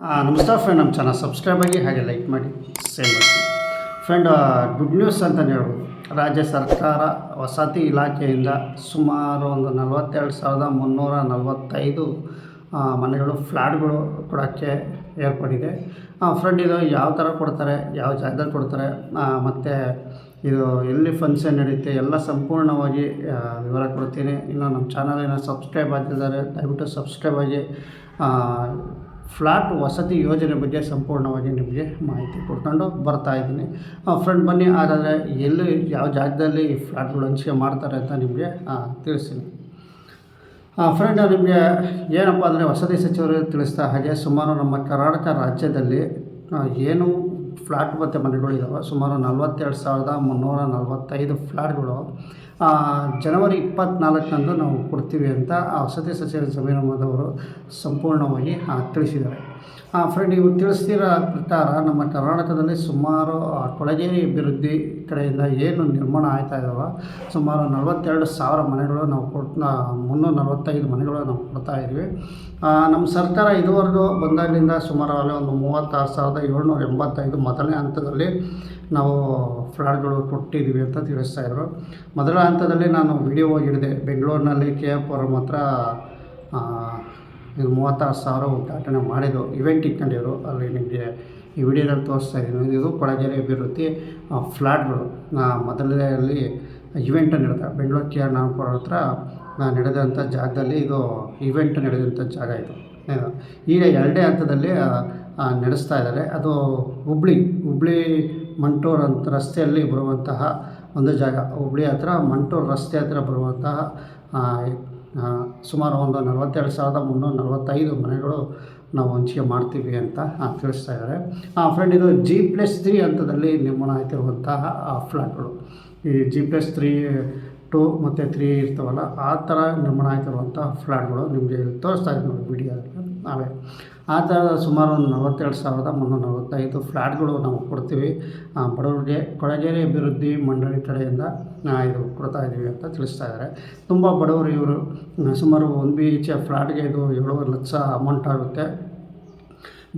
ನಮಸ್ಕಾರ ಫ್ರೆಂಡ್ ನಮ್ಮ channel subscribe ಆಗಿ ಹಾಗೆ ಲೈಕ್ ಮಾಡಿ ಸೇವ್ ಮಾಡಿ. ಫ್ರೆಂಡ್ ಗುಡ್ ನ್ಯೂಸ್ ಅಂತಲೇ ಹೇಳ್ಬೋದು. ರಾಜ್ಯ ಸರ್ಕಾರ ವಸತಿ ಇಲಾಖೆಯಿಂದ ಸುಮಾರು ಒಂದು ನಲವತ್ತೆರಡು ಸಾವಿರದ ಮುನ್ನೂರ ನಲವತ್ತೈದು ಮನೆಗಳು ಫ್ಲ್ಯಾಟ್ಗಳು ಕೊಡೋಕ್ಕೆ ಏರ್ಪಡಿದೆ. ಫ್ರೆಂಡ್ ಇದು ಯಾವ ಥರ ಕೊಡ್ತಾರೆ, ಯಾವ ಜಾಗದಲ್ಲಿ ಕೊಡ್ತಾರೆ ಮತ್ತು ಇದು ಎಲ್ಲಿ ಫಂಕ್ಷನ್ ನಡೆಯುತ್ತೆ ಎಲ್ಲ ಸಂಪೂರ್ಣವಾಗಿ ವಿವರ ಕೊಡ್ತೀನಿ. ಇನ್ನು ನಮ್ಮ ಚಾನಲ್ ಏನೋ ಸಬ್ಸ್ಕ್ರೈಬ್ ಆಗ್ತಿದ್ದಾರೆ ದಯವಿಟ್ಟು ಸಬ್ಸ್ಕ್ರೈಬ್ ಆಗಿ ಆ, ಫ್ಲ್ಯಾಟ್ ವಸತಿ ಯೋಜನೆ ಬಗ್ಗೆ ಸಂಪೂರ್ಣವಾಗಿ ನಿಮಗೆ ಮಾಹಿತಿ ಕೊಡ್ಕೊಂಡು ಬರ್ತಾ ಇದ್ದೀನಿ. ಫ್ರೆಂಡ್ ಬನ್ನಿ ಹಾಗಾದರೆ ಎಲ್ಲಿ ಯಾವ ಜಾಗದಲ್ಲಿ ಈ ಫ್ಲ್ಯಾಟ್ಗಳು ಹಂಚಿಕೆ ಮಾಡ್ತಾರೆ ಅಂತ ನಿಮಗೆ ತಿಳಿಸ್ತೀನಿ. ಫ್ರೆಂಡ್ ನಿಮಗೆ ಏನಪ್ಪ ಅಂದರೆ ವಸತಿ ಸಚಿವರು ತಿಳಿಸ್ತಾ ಹಾಗೆ ಸುಮಾರು ನಮ್ಮ ಕರ್ನಾಟಕ ರಾಜ್ಯದಲ್ಲಿ ಏನು ಫ್ಲ್ಯಾಟ್ ಮತ್ತು ಮನೆಗಳು ಇದ್ದಾವೆ ಸುಮಾರು ನಲವತ್ತೆರಡು ಸಾವಿರದ ಮುನ್ನೂರ ನಲವತ್ತೈದು ಫ್ಲ್ಯಾಟ್ಗಳು ಜನವರಿ ಇಪ್ಪತ್ನಾಲ್ಕರಂದು ನಾವು ಕೊಡ್ತೀವಿ ಅಂತ ವಸತಿ ಸಚಿವ ಜಮೀರ್ ಅಹಮದ್ ಅವರು ಸಂಪೂರ್ಣವಾಗಿ ತಿಳಿಸಿದ್ದಾರೆ ಫ್ರೆಂಡ್ ನೀವು ತಿಳಿಸ್ತಿರೋ ಪ್ರಕಾರ ನಮ್ಮ ಕರ್ನಾಟಕದಲ್ಲಿ ಸುಮಾರು ಕೊಳಗೇರಿ ಅಭಿವೃದ್ಧಿ ಕಡೆಯಿಂದ ಏನು ನಿರ್ಮಾಣ ಆಯ್ತಾ ಇದ್ದಾವೆ ಸುಮಾರು ನಲವತ್ತೆರಡು ಸಾವಿರ ಮನೆಗಳು ನಾವು ಕೊಟ್ಟು ಮುನ್ನೂರ ನಲವತ್ತೈದು ಮನೆಗಳು ನಾವು ಕೊಡ್ತಾ ನಮ್ಮ ಸರ್ಕಾರ ಇದುವರೆಗೂ ಬಂದಾಗಲಿಂದ ಸುಮಾರು ಅಲ್ಲಿ ಒಂದು ಮೂವತ್ತಾರು ಸಾವಿರದ ಏಳ್ನೂರ ಎಂಬತ್ತೈದು ಮೊದಲನೇ ಹಂತದಲ್ಲಿ ನಾವು ಫ್ಲಾಟ್ಗಳು ಕೊಟ್ಟಿದ್ದೀವಿ ಅಂತ ತಿಳಿಸ್ತಾ ಇದ್ರು. ಮೊದಲ ಹಂತದಲ್ಲಿ ನಾನು ವಿಡಿಯೋ ಹೋಗಿಡಿದೆ ಬೆಂಗಳೂರಿನಲ್ಲಿ ಕೆ ಎಫ್ ಅವ್ರ ಮಾತ್ರ ಇದು ಮೂವತ್ತಾರು ಸಾವಿರ ಉದ್ಘಾಟನೆ ಮಾಡಿದ್ದು, ಇವೆಂಟ್ ಇಟ್ಕೊಂಡಿದ್ರು. ಅಲ್ಲಿ ನಿಮಗೆ ಈ ವಿಡಿಯೋದಲ್ಲಿ ತೋರಿಸ್ತಾ ಇದ್ದೀನಿ. ಇದು ಕೊಳಗೆರೆ ಅಭಿವೃದ್ಧಿ ಮೊದಲನೇ ಮೊದಲನೆಯಲ್ಲಿ ಇವೆಂಟ್ ನಡೆದ. ಬೆಂಗಳೂರು ಕೆ ಆರ್ ನಾಗಪುರ ಹತ್ರ ನಡೆದಂಥ ಜಾಗದಲ್ಲಿ ಇದು ಇವೆಂಟ್ ನಡೆದಂಥ ಜಾಗ ಇದು. ಈಗ ಎರಡನೇ ಹಂತದಲ್ಲಿ ನಡೆಸ್ತಾ ಇದ್ದಾರೆ. ಅದು ಹುಬ್ಳಿ ಹುಬ್ಳಿ ಮಂಟೂರ್ ಅಂತ ರಸ್ತೆಯಲ್ಲಿ ಬರುವಂತಹ ಒಂದು ಜಾಗ. ಹುಬ್ಳಿ ಹತ್ರ ಮಂಟೂರ್ ರಸ್ತೆ ಹತ್ರ ಬರುವಂತಹ ಸುಮಾರು ಒಂದು ನಲವತ್ತೆರಡು ಸಾವಿರದ ಮುನ್ನೂರ ನಲವತ್ತೈದು ಮನೆಗಳು ನಾವು ಹಂಚಿಕೆ ಮಾಡ್ತೀವಿ ಅಂತ ತಿಳಿಸ್ತಾ ಇದ್ದಾರೆ. ಆ ಫ್ರೆಂಡ್ ಇದು ಜಿ ಪ್ಲಸ್ ತ್ರೀ ಹಂತದಲ್ಲಿ ನಿರ್ಮಾಣ ಆಗ್ತಿರುವಂತಹ ಫ್ಲ್ಯಾಟ್ಗಳು ಈ ಜಿ ಪ್ಲಸ್ ತ್ರೀ ಟು ಮತ್ತು ತ್ರೀ ಇರ್ತಾವಲ್ಲ, ಆ ಥರ ನಿರ್ಮಾಣ ಆಗ್ತಿರುವಂಥ ಫ್ಲ್ಯಾಟ್ಗಳು ನಿಮಗೆ ತೋರಿಸ್ತಾ ಇದ್ದೀನಿ ನೋಡಿ ವಿಡಿಯೋ ನಾವೇ. ಆ ಥರ ಸುಮಾರು ಒಂದು ನಲವತ್ತೆರಡು ಸಾವಿರದ ಮುನ್ನೂರ ನಲವತ್ತೈದು ಫ್ಲ್ಯಾಟ್ಗಳು ನಾವು ಕೊಡ್ತೀವಿ. ಬಡವರಿಗೆ ಕೊಳಗೇರಿ ಅಭಿವೃದ್ಧಿ ಮಂಡಳಿ ಕಡೆಯಿಂದ ಇದು ಕೊಡ್ತಾ ಇದ್ದೀವಿ ಅಂತ ತಿಳಿಸ್ತಾ ಇದ್ದಾರೆ. ತುಂಬ ಬಡವರು ಇವರು ಸುಮಾರು ಒಂದು ಬಿ ಎಚ್ ಫ್ಲ್ಯಾಟ್ಗೆ ಇದು ಏಳುವರೆ ಲಕ್ಷ ಅಮೌಂಟ್ ಆಗುತ್ತೆ.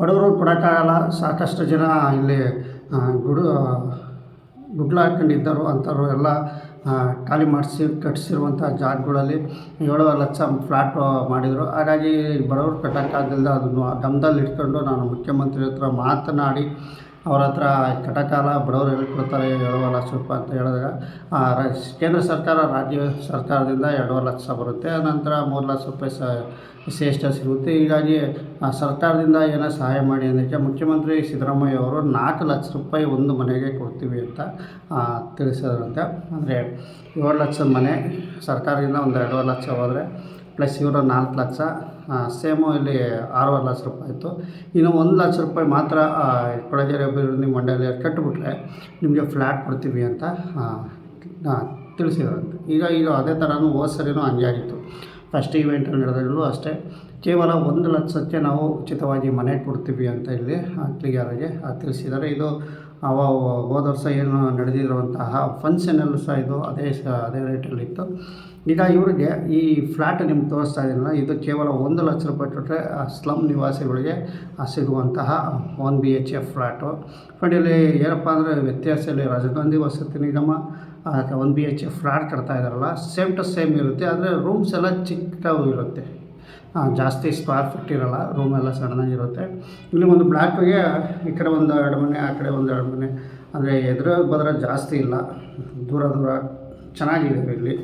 ಬಡವರು ಕೊಡೋಕ್ಕಾಗಲ್ಲ, ಸಾಕಷ್ಟು ಜನ ಇಲ್ಲಿ ಗುಡು ಗುಡ್ಲ ಹಾಕ್ಕೊಂಡಿದ್ದರು ಅಂಥವ್ರು ಎಲ್ಲ ಖಾಲಿ ಮಾಡಿಸಿ ಕಟ್ಟಿಸಿರುವಂಥ ಜಾಗಗಳಲ್ಲಿ ಏಳುವರೆ ಲಕ್ಷ ಫ್ಲ್ಯಾಟ್ ಮಾಡಿದರು. ಹಾಗಾಗಿ ಬಡವರು ಕಟ್ಟೋಕ್ಕಾಗಲಿಲ್ಲ ಅದನ್ನು ಗಮದಲ್ಲಿ ಇಟ್ಕೊಂಡು ನಾನು ಮುಖ್ಯಮಂತ್ರಿ ಹತ್ರ ಮಾತನಾಡಿ ಅವ್ರ ಹತ್ರ ಕಟಕಾಲ ಬಡವರು ಎಲ್ಲಿ ಕೊಡ್ತಾರೆ ಏಳುವರೆ ಲಕ್ಷ ರೂಪಾಯಿ ಅಂತ ಹೇಳಿದಾಗ ಕೇಂದ್ರ ಸರ್ಕಾರ, ರಾಜ್ಯ ಸರ್ಕಾರದಿಂದ ಎರಡೂವರೆ ಲಕ್ಷ ಬರುತ್ತೆ, ನಂತರ ಮೂರು ಲಕ್ಷ ರೂಪಾಯಿ ಸ ಸಿ ಸಿಗುತ್ತೆ. ಹೀಗಾಗಿ ಸರ್ಕಾರದಿಂದ ಏನೋ ಸಹಾಯ ಮಾಡಿ ಅನ್ನೋಕ್ಕೆ ಮುಖ್ಯಮಂತ್ರಿ ಸಿದ್ದರಾಮಯ್ಯ ಅವರು ನಾಲ್ಕು ಲಕ್ಷ ರೂಪಾಯಿ ಒಂದು ಮನೆಗೆ ಕೊಡ್ತೀವಿ ಅಂತ ತಿಳಿಸಿದ್ರಂತೆ. ಅಂದರೆ ಏಳು ಲಕ್ಷದ ಮನೆ ಸರ್ಕಾರದಿಂದ ಒಂದು ಎರಡೂವರೆ ಲಕ್ಷ ಹೋದರೆ ಪ್ಲಸ್ ಇವರು ನಾಲ್ಕು ಲಕ್ಷ. ಸೇಮು ಇಲ್ಲಿ ಆರೂವರೆ ಲಕ್ಷ ರೂಪಾಯಿ ಇತ್ತು. ಇನ್ನು ಒಂದು ಲಕ್ಷ ರೂಪಾಯಿ ಮಾತ್ರ ಕೊಳಗೇರಿ ಅಭಿವೃದ್ಧಿ ಮಂಡಳಿ ಕಟ್ಟಿಬಿಟ್ರೆ ನಿಮಗೆ ಫ್ಲ್ಯಾಟ್ ಕೊಡ್ತೀವಿ ಅಂತ ತಿಳಿಸಿದ್ರಂತೆ. ಈಗ ಈಗ ಅದೇ ಥರನೂ ಹೋದ ಸರಿನೂ ಹಂಗೆ ಆಗಿತ್ತು. ಫಸ್ಟ್ ಈವೆಂಟ್ ನಡೆದಾಗಲೂ ಅಷ್ಟೇ. ಕೇವಲ ಒಂದು ಲಕ್ಷಕ್ಕೆ ನಾವು ಉಚಿತವಾಗಿ ಮನೆ ಕೊಡ್ತೀವಿ ಅಂತ ಇಲ್ಲಿ ಕ್ಲಿಯರಾಗಿ ತಿಳಿಸಿದ್ದಾರೆ. ಇದು ಅವ ಹೋದ ವರ್ಷ ಏನು ನಡೆದಿರುವಂತಹ ಫಂಕ್ಷನಲ್ಲೂ ಸಹ ಇದು ಅದೇ ಸಹ ಅದೇ ರೇಟಲ್ಲಿತ್ತು ಈಗ ಇವರಿಗೆ ಈ ಫ್ಲ್ಯಾಟ್ ನಿಮ್ಗೆ ತೋರಿಸ್ತಾ ಇದ್ದೀನಲ್ಲ, ಇದು ಕೇವಲ ಒಂದು ಲಕ್ಷ ರೂಪಾಯಿ ಕೊಟ್ಟರೆ ಸ್ಲಮ್ ನಿವಾಸಿಗಳಿಗೆ ಸಿಗುವಂತಹ one B H F flat but ಇಲ್ಲಿ ಏನಪ್ಪ ಅಂದರೆ ವ್ಯತ್ಯಾಸ ಇಲ್ಲಿ ರಾಜೀವ್ ಗಾಂಧಿ ವಸತಿ ನಿಗಮ one B H F flat ಕಟ್ತಾ ಇದ್ದಾರಲ್ಲ ಸೇಮ್ ಟು ಸೇಮ್ ಇರುತ್ತೆ. ಆದರೆ ರೂಮ್ಸ್ ಎಲ್ಲ ಚಿಕ್ಕವು ಇರುತ್ತೆ. ಜಾಸ್ತಿ ಸ್ಕ್ವೇರ್ ಫೀಟ್ ಇರೋಲ್ಲ ರೂಮ್ ಎಲ್ಲ ಸಣ್ಣದಾಗಿರುತ್ತೆ ಇಲ್ಲಿ ಒಂದು ಬ್ಲ್ಯಾಕ್ಗೆ ಈ ಕಡೆ ಒಂದು ಎರಡು ಮನೆ, ಆ ಕಡೆ ಒಂದು ಎರಡು ಮನೆ. ಅಂದರೆ ಎದುರು ಬದ್ರ ಜಾಸ್ತಿ ಇಲ್ಲ. ದೂರ ದೂರ ಚೆನ್ನಾಗಿದೆ ಇಲ್ಲಿ.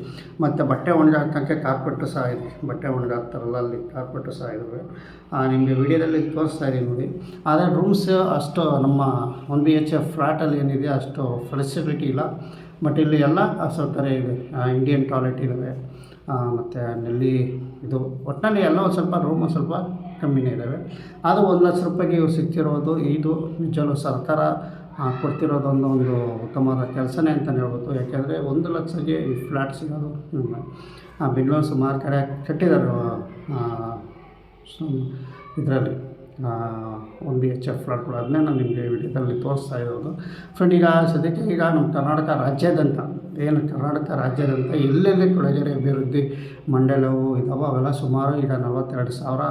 ಮತ್ತು ಬಟ್ಟೆ ಒಣಗಾಕಕ್ಕೆ ಕಾರ್ಪೆಟ್ಟು ಸಹ ಇದೆ. ಬಟ್ಟೆ ಒಣಗಾಕ್ತಾರಲ್ಲ ಅಲ್ಲಿ ಕಾರ್ಪೆಟ್ಟು ಸಹ ಇದ್ದಾವೆ ನಿಮಗೆ ವಿಡಿಯೋದಲ್ಲಿ ತೋರಿಸ್ತಾ ಇದ್ದೀನಿ ನೋಡಿ. ಆದರೆ ರೂಮ್ಸ್ ಅಷ್ಟು ನಮ್ಮ ಒನ್ ಬಿ ಎಚ್ ಎಫ್ ಫ್ಲ್ಯಾಟಲ್ಲಿ ಏನಿದೆ ಅಷ್ಟು ಫೆಸಿಲಿಟಿ ಇಲ್ಲ. ಬಟ್ ಇಲ್ಲಿ ಎಲ್ಲ ಸೌಕರ್ಯ ಇದೆ. ಇಂಡಿಯನ್ ಟಾಯ್ಲೆಟ್ ಇದ್ದಾವೆ ಮತ್ತು ನಲ್ಲಿ ಇದು ಒಟ್ಟಿನಲ್ಲಿ ಎಲ್ಲ ಒಂದು ಸ್ವಲ್ಪ ರೂಮು ಸ್ವಲ್ಪ ಕಮ್ಮಿನೇ ಇದ್ದಾವೆ ಅದು ಒಂದು ಲಕ್ಷ ರೂಪಾಯಿಗೆ ಇವ್ರು ಸಿಗ್ತಿರೋದು ಇದು ನಿಜವೂ ಸರ್ಕಾರ ಕೊಡ್ತಿರೋದೊಂದು ಒಂದು ಉತ್ತಮವಾದ ಕೆಲಸನೇ ಅಂತಲೇ ಹೇಳ್ಬೋದು. ಯಾಕೆಂದರೆ ಒಂದು ಲಕ್ಷಕ್ಕೆ ಈ ಫ್ಲ್ಯಾಟ್ ಸಿಗೋದು ಬೆಂಗಳೂರು ಸುಮಾರು ಕಡೆ ಕಟ್ಟಿದ್ದಾರೆ ಇದರಲ್ಲಿ. ಒನ್ ಬಿ ಎಚ್ ಎಫ್ ಫ್ಲಾಟ್ಗಳು ಅದನ್ನೇ ನಾನು ನಿಮಗೆ ವಿಡಿಯೋದಲ್ಲಿ ತೋರಿಸ್ತಾ ಇರೋದು. ಫ್ರೆಂಡ್ ಈಗ ಸದ್ಯಕ್ಕೆ ಈಗ ನಮ್ಮ ಕರ್ನಾಟಕ ರಾಜ್ಯದಂತ, ಏನು ಕರ್ನಾಟಕ ರಾಜ್ಯಾದ್ಯಂತ ಎಲ್ಲೆಲ್ಲಿ ಕೊಳಗೆರೆ ಅಭಿವೃದ್ಧಿ ಮಂಡಳವು ಇದಾವೆ ಅವೆಲ್ಲ ಸುಮಾರು ಈಗ ನಲವತ್ತೆರಡು ಸಾವಿರ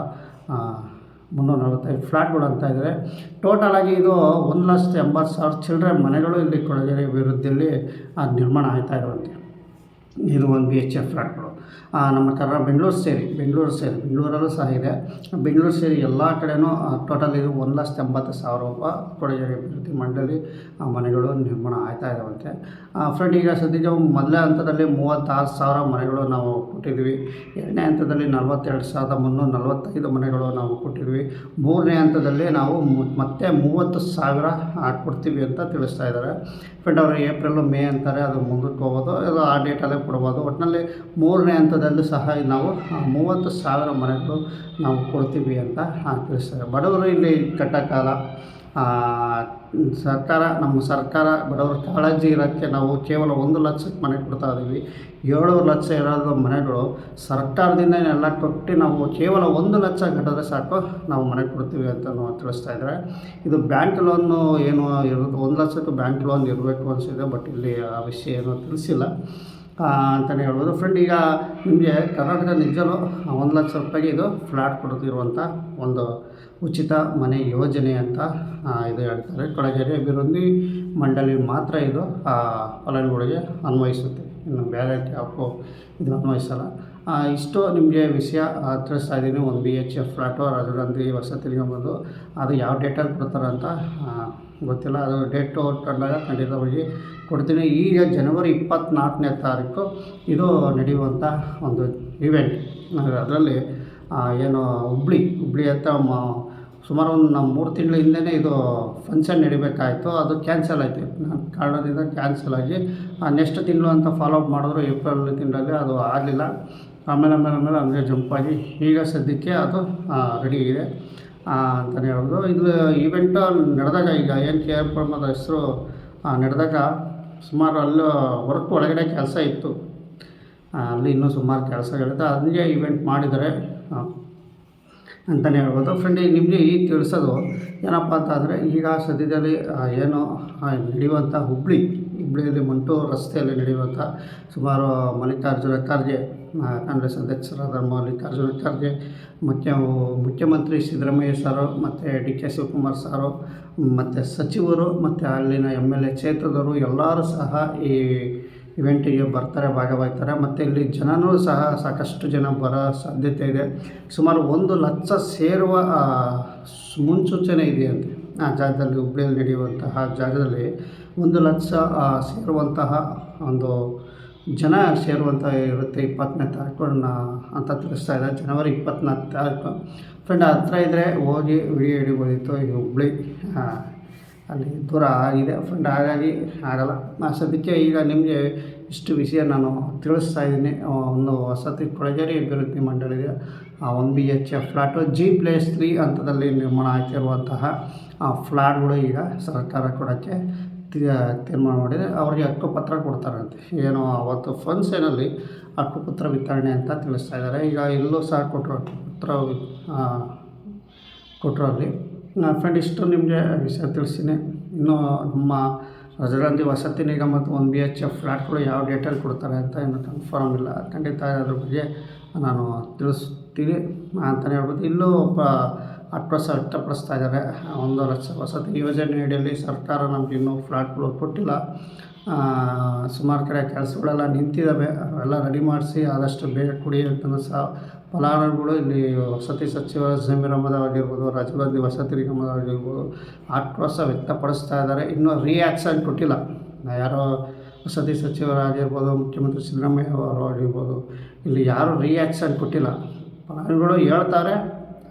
ಮುನ್ನೂರ ನಲವತ್ತೈದು ಫ್ಲ್ಯಾಟ್ಗಳು ಅಂತ ಇದ್ದಾರೆ ಟೋಟಲಾಗಿ ಇದು ಒಂದು ಲಕ್ಷದ ಎಂಬತ್ತು ಸಾವಿರ ಚಿಲ್ಲರೆ ಮನೆಗಳು ಇಲ್ಲಿ ಕೊಳಗೆರೆ ಅಭಿವೃದ್ಧಿಯಲ್ಲಿ ನಿರ್ಮಾಣ ಆಗ್ತಾ ಇರುವಂತೆ ಇದು ಒಂದು ಬಿ ಎಚ್ ಎಫ್ ಫ್ಲ್ಯಾಟ್ಗಳು ನಮ್ಮ ಥರ ಬೆಂಗಳೂರು ಸೇರಿ ಬೆಂಗಳೂರು ಸೇರಿ, ಬೆಂಗಳೂರಲ್ಲೂ ಸಹ ಇದೆ. ಬೆಂಗಳೂರು ಸೇರಿ ಎಲ್ಲ ಕಡೆಯೂ ಟೋಟಲ್ ಇದು ಒಂದು ಲಕ್ಷದ ಎಂಬತ್ತು ಸಾವಿರ ರೂಪಾಯಿ ಕೊಡುಗೆ ಅಭಿವೃದ್ಧಿ ಮಂಡಳಿ ಮನೆಗಳು ನಿರ್ಮಾಣ ಆಯ್ತಾ ಇದ್ದಾವಂತೆ ಫ್ರೆಂಡ್ ಈಗ ಸದ್ಯಕ್ಕೆ ಮೊದಲನೇ ಹಂತದಲ್ಲಿ ಮೂವತ್ತಾರು ಸಾವಿರ ಮನೆಗಳು ನಾವು ಕೊಟ್ಟಿದ್ವಿ. ಎರಡನೇ ಹಂತದಲ್ಲಿ ನಲವತ್ತೆರಡು ಸಾವಿರದ ಮುನ್ನೂರ ನಲವತ್ತೈದು ಮನೆಗಳು ನಾವು ಕೊಟ್ಟಿದ್ವಿ. ಮೂರನೇ ಹಂತದಲ್ಲಿ ನಾವು ಮತ್ತೆ ಮೂವತ್ತು ಸಾವಿರ ಕೊಡ್ತೀವಿ ಅಂತ ತಿಳಿಸ್ತಾ ಇದ್ದಾರೆ. ಫ್ರೆಂಡ್ ಅವರು ಏಪ್ರಿಲು ಮೇ ಅಂತಾರೆ, ಅದು ಮುಂದಕ್ಕೆ ಹೋಗೋದು. ಅದು ಆ ಡೇಟಲ್ಲೇ ಕೊಡ್ಬೋದು ಒಟ್ಟಿನಲ್ಲಿ ಮೂರನೇ ಹಂತದಲ್ಲೂ ಸಹ ನಾವು ಮೂವತ್ತು ಸಾವಿರ ಮನೆಗಳು ನಾವು ಕೊಡ್ತೀವಿ ಅಂತ ತಿಳಿಸ್ತಾರೆ. ಬಡವರು ಇಲ್ಲಿ ಕಟ್ಟಕ್ಕಾಲ ಸರ್ಕಾರ, ನಮ್ಮ ಸರ್ಕಾರ ಬಡವರ ಕಾಳಜಿ ಇರೋಕ್ಕೆ ನಾವು ಕೇವಲ ಒಂದು ಲಕ್ಷಕ್ಕೆ ಮನೆ ಕೊಡ್ತಾ ಇದ್ದೀವಿ. ಏಳೂರು ಲಕ್ಷ ಇರೋದು ಮನೆಗಳು ಸರ್ಕಾರದಿಂದ ಎಲ್ಲ ಕೊಟ್ಟು ನಾವು ಕೇವಲ ಒಂದು ಲಕ್ಷ ಕಟ್ಟಿದ್ರೆ ಸಾಕು, ನಾವು ಮನೆ ಕೊಡ್ತೀವಿ ಅಂತ ನಾವು ತಿಳಿಸ್ತಾ ಇದ್ದಾರೆ. ಇದು ಬ್ಯಾಂಕ್ ಲೋನು ಏನು ಇರೋದು ಒಂದು ಲಕ್ಷಕ್ಕೆ ಬ್ಯಾಂಕ್ ಲೋನ್ ಇರಬೇಕು ಅನಿಸಿದೆ, ಬಟ್ ಇಲ್ಲಿ ಆ ವಿಷಯ ಏನೂ ತಿಳಿಸಿಲ್ಲ. ಅಂತಲೇ ಹೇಳ್ಬೋದು. ಫ್ರೆಂಡ್ ಈಗ ನಿಮಗೆ ಕರ್ನಾಟಕ ನಿಜಲು ಒಂದು ಲಕ್ಷ ರೂಪಾಯಿಗೆ ಇದು ಫ್ಲ್ಯಾಟ್ ಕೊಡ್ತಿರುವಂಥ ಒಂದು ಉಚಿತ ಮನೆ ಯೋಜನೆ ಅಂತ ಇದು ಹೇಳ್ತಾರೆ. ಕೊಳಗೇರಿ ಅಭಿವೃದ್ಧಿ ಮಂಡಳಿ ಮಾತ್ರ ಇದು ಫಲಾನುಭವಿಗಳಿಗೆ ಅನ್ವಯಿಸುತ್ತೆ. ಇನ್ನು ಬೇರೆ ಆಫು ಇದು ಅನ್ವಯಿಸಲ್ಲ ಇಷ್ಟು ನಿಮಗೆ ವಿಷಯ ತಿಳಿಸ್ತಾ ಇದ್ದೀನಿ. ಒಂದು B H F flat Rajagandhi ವಸತಿ ನಿಗಮದ್ದು. ಅದು ಯಾವ ಡೇಟಲ್ಲಿ ಕೊಡ್ತಾರೆ ಅಂತ ಗೊತ್ತಿಲ್ಲ. ಅದು ಡೇಟು ಕಂಡಾಗ ಖಂಡಿತವಾಗಿ ಕೊಡ್ತೀನಿ. ಈಗ ಜನವರಿ ಇಪ್ಪತ್ತ್ನಾಲ್ಕನೇ ತಾರೀಕು ಇದು ನಡೆಯುವಂಥ ಒಂದು ಇವೆಂಟ್ ಅದರಲ್ಲಿ ಏನು ಹುಬ್ಳಿ ಹುಬ್ಳಿ ಹತ್ರ ಮ ಸುಮಾರು ಒಂದು ನಮ್ಮ ಮೂರು ತಿಂಗಳ ಹಿಂದೆಯೇ ಇದು ಫಂಕ್ಷನ್ ನಡಿಬೇಕಾಯಿತು. ಅದು ಕ್ಯಾನ್ಸಲ್ ಆಯಿತು. ನನ್ನ ಕಾರಣದಿಂದ ಕ್ಯಾನ್ಸಲ್ ಆಗಿ ನೆಕ್ಸ್ಟ್ ತಿಂಗಳು ಅಂತ ಫಾಲೋ ಅಪ್ ಮಾಡಿದ್ರು ಏಪ್ರಿಲ್ ತಿಂಗಳಲ್ಲಿ ಅದು ಆಗಲಿಲ್ಲ. ಆಮೇಲೆ ಆಮೇಲೆ ಆಮೇಲೆ ಹಂಗೆ ಜಂಪ್ ಆಗಿ ಈಗ ಸದ್ಯಕ್ಕೆ ಅದು ರೆಡಿ ಇದೆ. ಅಂತಲೇ ಹೇಳ್ಬೋದು. ಇದು ಈವೆಂಟ್ ನಡೆದಾಗ ಈಗ ಏನು ಕೆ ಆರ್ ಪುರಮದ ಹೆಸರು ನಡೆದಾಗ ಸುಮಾರು ಅಲ್ಲಿ ವರ್ಕ್ ಒಳಗಡೆ ಕೆಲಸ ಇತ್ತು. ಅಲ್ಲಿ ಇನ್ನೂ ಸುಮಾರು ಕೆಲಸಗಳಿದೆ. ಅದನ್ನೇ ಈವೆಂಟ್ ಮಾಡಿದರೆ ಅಂತಲೇ ಹೇಳ್ಬೋದು. ಫ್ರೆಂಡ್ ನಿಮಗೆ ಈಗ ತಿಳಿಸೋದು ಏನಪ್ಪ ಅಂತ ಅಂದರೆ ಈಗ ಸದ್ಯದಲ್ಲಿ ಏನು ನಡೆಯುವಂಥ ಹುಬ್ಳಿ, ಹುಬ್ಳಿಯಲ್ಲಿ ಮಂಟು ರಸ್ತೆಯಲ್ಲಿ ನಡೆಯುವಂಥ ಸುಮಾರು ಮಲ್ಲಿಕಾರ್ಜುನ ಖರ್ಗೆ ಕಾಂಗ್ರೆಸ್ ಅಧ್ಯಕ್ಷರಾದ ಮಲ್ಲಿಕಾರ್ಜುನ ಖರ್ಗೆ, ಮುಖ್ಯ, ಮುಖ್ಯಮಂತ್ರಿ ಸಿದ್ದರಾಮಯ್ಯ ಸಾರು, ಮತ್ತು ಡಿ ಕೆ ಶಿವಕುಮಾರ್ ಸಾರು, ಮತ್ತು ಸಚಿವರು, ಮತ್ತು ಅಲ್ಲಿನ ಎಂ ಎಲ್ ಎ ಕ್ಷೇತ್ರದವರು ಎಲ್ಲರೂ ಸಹ ಈ ಇವೆಂಟಿಗೆ ಬರ್ತಾರೆ, ಭಾಗವಹಿಸ್ತಾರೆ. ಮತ್ತು ಇಲ್ಲಿ ಜನನೂ ಸಹ ಸಾಕಷ್ಟು ಜನ ಬರೋ ಸಾಧ್ಯತೆ ಇದೆ. ಸುಮಾರು ಒಂದು ಲಕ್ಷ ಸೇರುವ ಮುನ್ಸೂಚನೆ ಇದೆ ಮುನ್ಸೂಚನೆ ಇದೆಯಂತೆ ಆ, ಜಾಗದಲ್ಲಿ ಹುಬ್ಳಿಯಲ್ಲಿ ನಡೆಯುವಂತಹ ಜಾಗದಲ್ಲಿ ಒಂದು ಲಕ್ಷ ಸೇರುವಂತಹ ಒಂದು ಜನ ಸೇರುವಂಥ ಇರುತ್ತೆ ಇಪ್ಪತ್ತನೇ ತಾರೀಕು ಅಂತ ತಿಳಿಸ್ತಾ ಇದೆ. ಜನವರಿ ಇಪ್ಪತ್ತ್ನಾಲ್ಕು ತಾರೀಕು. ಫ್ರೆಂಡ್ ಹತ್ರ ಇದ್ದರೆ ಹೋಗಿ ವಿಡಿಯೋ ಹಿಡಿಬೋದಿತ್ತು ಈ ಹುಬ್ಳಿ. ಅಲ್ಲಿ ದೂರ ಆಗಿದೆ. ಫ್ರೆಂಡ್ ಹಾಗಾಗಿ ಆಗಲ್ಲ ಸದ್ಯಕ್ಕೆ ಈಗ ನಿಮಗೆ ಇಷ್ಟು ವಿಷಯ ನಾನು ತಿಳಿಸ್ತಾ ಇದ್ದೀನಿ. ಒಂದು ವಸತಿ ಕೊಳಗೇರಿ ಅಭಿವೃದ್ಧಿ ಮಂಡಳಿಗೆ one B H F flat G plus three ಹಂತದಲ್ಲಿ ನಿರ್ಮಾಣ ಆಗ್ತಿರುವಂತಹ, ಆ ಫ್ಲ್ಯಾಟ್ಗಳು ಈಗ ಸರ್ಕಾರ ಕೊಡೋಕ್ಕೆ ತೀರ್ಮಾನ ಮಾಡಿದೆ. ಅವರಿಗೆ ಹಕ್ಕುಪತ್ರ ಕೊಡ್ತಾರಂತೆ. ಏನು, ಅವತ್ತು ಫಂಕ್ಷನಲ್ಲಿ ಹಕ್ಕುಪತ್ರ ವಿತರಣೆ ಅಂತ ತಿಳಿಸ್ತಾ ಇದ್ದಾರೆ. ಈಗ ಎಲ್ಲೂ ಸಹ ಕೊಟ್ಟರು ಹಕ್ಕುಪತ್ರ ಕೊಟ್ಟರು ಅಲ್ಲಿ. ಫ್ರೆಂಡ್ ಇಷ್ಟು ನಿಮಗೆ ವಿಷಯ ತಿಳಿಸ್ತೀನಿ. ಇನ್ನೂ ನಮ್ಮ ರಾಜೀವ್ ವಸತಿ ನಿಗಮದ ಒನ್ ಬಿ ಎಚ್ ಎಫ್ ಫ್ಲ್ಯಾಟ್ಗಳು ಯಾವ ಡೇಟಲ್ಲಿ ಕೊಡ್ತಾರೆ ಅಂತ ಇನ್ನು ಕನ್ಫರ್ಮ್ ಇಲ್ಲ. ಖಂಡಿತ ಅದ್ರ ಬಗ್ಗೆ ನಾನು ತಿಳಿಸ್ತೀನಿ ಅಂತಲೇ ಹೇಳ್ಬೋದು. ಇಲ್ಲೂ ಒಬ್ಬ ಅಟ್ರಸ ವ್ಯಕ್ತಪಡಿಸ್ತಾ ಇದ್ದಾರೆ. ಒಂದು ಲಕ್ಷ ವಸತಿ ಯೋಜನೆ ಅಡಿಯಲ್ಲಿ ಸರ್ಕಾರ ನಮ್ಗೆ ಇನ್ನೂ ಫ್ಲ್ಯಾಟ್ಗಳು ಕೊಟ್ಟಿಲ್ಲ. ಸುಮಾರು ಕಡೆ ಕೆಲಸಗಳೆಲ್ಲ ನಿಂತಿದ್ದಾವೆ ಅವೆಲ್ಲ ರೆಡಿ ಮಾಡಿಸಿ ಆದಷ್ಟು ಬೇಗ ಕೊಡಿ ಅಂತ ಸಹ ಫಲಾನುಭವಿಗಳು ಇಲ್ಲಿ ವಸತಿ ಸಚಿವ ಜಮೀರ್ ಅಹಮದ್ ಆಗಿರ್ಬೋದು ರಾಜೀವ್ ವಸತಿ ನಿಗಮದಾಗಿರ್ಬೋದು ಆಕ್ರೋಶ ವ್ಯಕ್ತಪಡಿಸ್ತಾ ಇದ್ದಾರೆ. ಇನ್ನೂ ರಿಯಾಕ್ಷನ್ ಕೊಟ್ಟಿಲ್ಲ. ಯಾರೋ ವಸತಿ ಸಚಿವರಾಗಿರ್ಬೋದು, ಮುಖ್ಯಮಂತ್ರಿ ಸಿದ್ದರಾಮಯ್ಯ ಅವರು ಆಗಿರ್ಬೋದು, ಇಲ್ಲಿ ಯಾರೂ ರಿಯಾಕ್ಷನ್ ಕೊಟ್ಟಿಲ್ಲ. ಫಲಾನುಭವಿಗಳು ಹೇಳ್ತಾರೆ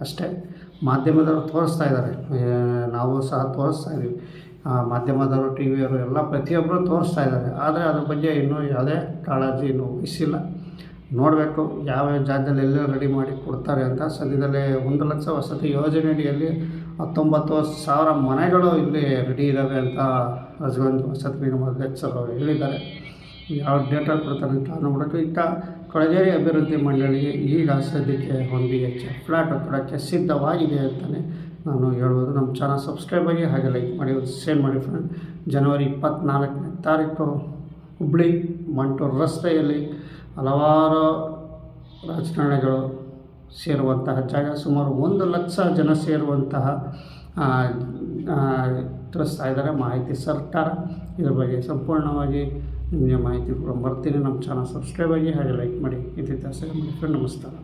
ಅಷ್ಟೇ. ಮಾಧ್ಯಮದವರು ತೋರಿಸ್ತಾ ಇದ್ದಾರೆ. ನಾವು ಸಹ ತೋರಿಸ್ತಾ ಇದ್ದೀವಿ. ಮಾಧ್ಯಮದವರು ಟಿ ವಿಯವರು ಎಲ್ಲ ಪ್ರತಿಯೊಬ್ಬರು ತೋರಿಸ್ತಾ ಇದ್ದಾರೆ. ಆದರೆ ಅದ್ರ ಬಗ್ಗೆ ಇನ್ನೂ ಯಾವುದೇ ಕಾಳಜಿ ಇನ್ನೂ ವಹಿಸಿಲ್ಲ. ನೋಡಬೇಕು ಯಾವ ಜಾಗದಲ್ಲಿ ಎಲ್ಲ ರೆಡಿ ಮಾಡಿ ಕೊಡ್ತಾರೆ ಅಂತ. ಸದ್ಯದಲ್ಲೇ ಒಂದು ಲಕ್ಷ ವಸತಿ ಯೋಜನೆ ಅಡಿಯಲ್ಲಿ ಹತ್ತೊಂಬತ್ತು ಸಾವಿರ ಮನೆಗಳು ಇಲ್ಲಿ ರೆಡಿ ಇದ್ದಾವೆ ಅಂತ ರಾಜಗಂಜ್ ವಸತಿ ನಿಗಮ ಅಧ್ಯಕ್ಷರು ಹೇಳಿದ್ದಾರೆ. ಯಾವ ಡೇಟಾ ಕೊಡ್ತಾರೆ ಅಂತ ನೋಡೋಕೆ ಈಗ ಕೊಳಗೇರಿ ಅಭಿವೃದ್ಧಿ ಮಂಡಳಿ ಈಗ ಸದ್ಯಕ್ಕೆ ಒಂದು ಬಿ ಎಚ್ ಫ್ಲ್ಯಾಟ್ ಕೊಡೋಕ್ಕೆ ಸಿದ್ಧವಾಗಿದೆ ಅಂತಲೇ ನಾನು ಹೇಳ್ಬೋದು. ನಮ್ಮ ಚಾನಲ್ ಸಬ್ಸ್ಕ್ರೈಬ್ ಆಗಿ ಹಾಗೆ ಲೈಕ್ ಮಾಡಿ ಶೇರ್ ಮಾಡಿ ಫ್ರೆಂಡ್ ಜನವರಿ ಇಪ್ಪತ್ತ್ನಾಲ್ಕನೇ ತಾರೀಕು ಹುಬ್ಳಿ, ಮಂಟೂರು ರಸ್ತೆಯಲ್ಲಿ ಹಲವಾರು ರಾಜಕಾರಣಿಗಳು ಸೇರುವಂತಹ ಜಾಗ ಸುಮಾರು ಒಂದು ಲಕ್ಷ ಜನ ಸೇರುವಂತಹ ತಿಳಿಸ್ತಾ ಇದ್ದಾರೆ. ಮಾಹಿತಿ ಸರ್ಕಾರ ಇದ್ರ ಬಗ್ಗೆ ಸಂಪೂರ್ಣವಾಗಿ ನಿಮಗೆ ಮಾಹಿತಿ ಕೂಡ ಬರ್ತೀನಿ. ನಮ್ಮ ಚಾನಲ್ ಸಬ್ಸ್ಕ್ರೈಬ್ ಆಗಿ ಹಾಗೆ ಲೈಕ್ ಮಾಡಿ. ಮಾಡಿ ಫ್ರೆಂಡ್ ನಮಸ್ಕಾರ.